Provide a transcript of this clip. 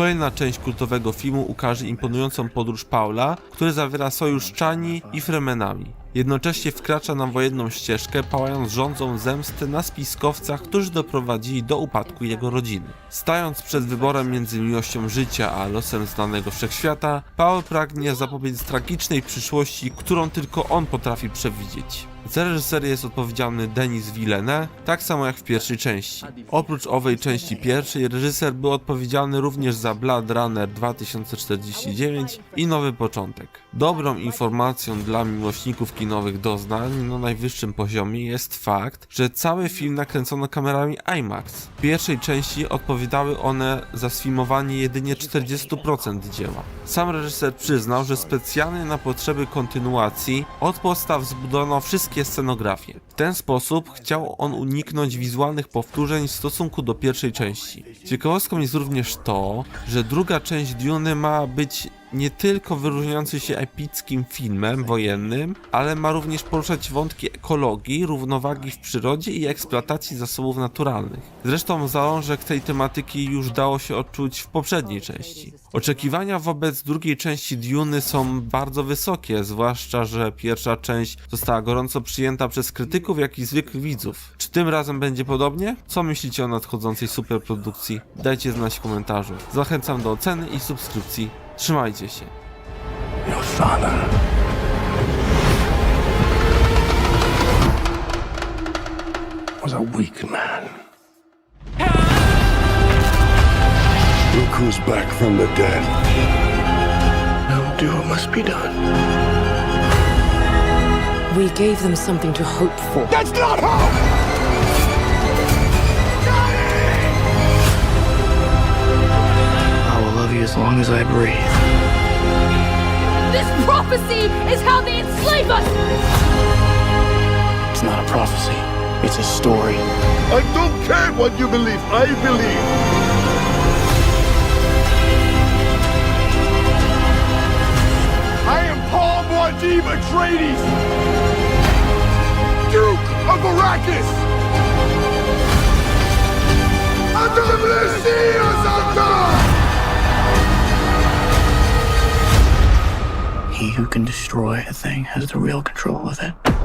Kolejna część kultowego filmu ukaże imponującą podróż Paula, który zawiera sojusz z Chani i Fremenami. Jednocześnie wkracza na wojenną ścieżkę, pałając rządzą zemsty na spiskowcach, którzy doprowadzili do upadku jego rodziny. Stając przed wyborem między miłością życia a losem znanego wszechświata, Paul pragnie zapobiec tragicznej przyszłości, którą tylko on potrafi przewidzieć. Za reżyserię jest odpowiedzialny Denis Villeneuve, tak samo jak w pierwszej części. Oprócz owej części pierwszej, reżyser był odpowiedzialny również za Blade Runner 2049 i Nowy Początek. Dobrą informacją dla miłośników kinowych doznań na najwyższym poziomie jest fakt, że cały film nakręcono kamerami IMAX. W pierwszej części odpowiadały one za sfilmowanie jedynie 40% dzieła. Sam reżyser przyznał, że specjalnie na potrzeby kontynuacji od podstaw zbudowano wszystkie scenografie. W ten sposób chciał on uniknąć wizualnych powtórzeń w stosunku do pierwszej części. Ciekawostką jest również to, że druga część Dune ma być nie tylko wyróżniający się epickim filmem wojennym, ale ma również poruszać wątki ekologii, równowagi w przyrodzie i eksploatacji zasobów naturalnych. Zresztą zalążek tej tematyki już dało się odczuć w poprzedniej części. Oczekiwania wobec drugiej części Duny są bardzo wysokie, zwłaszcza, że pierwsza część została gorąco przyjęta przez krytyków, jak i zwykłych widzów. Czy tym razem będzie podobnie? Co myślicie o nadchodzącej superprodukcji? Dajcie znać w komentarzu. Zachęcam do oceny i subskrypcji. Trzymajcie się. Your father was a weak man. Look who's back from the dead. Now do what must be done. We gave them something to hope for. That's not hope! Long as I breathe. This prophecy is how they enslave us! It's not a prophecy, it's a story. I don't care what you believe. I believe. I am Paul Muad'Dib Atreides, Duke of Arrakis. Adam He who can destroy a thing has the real control of it.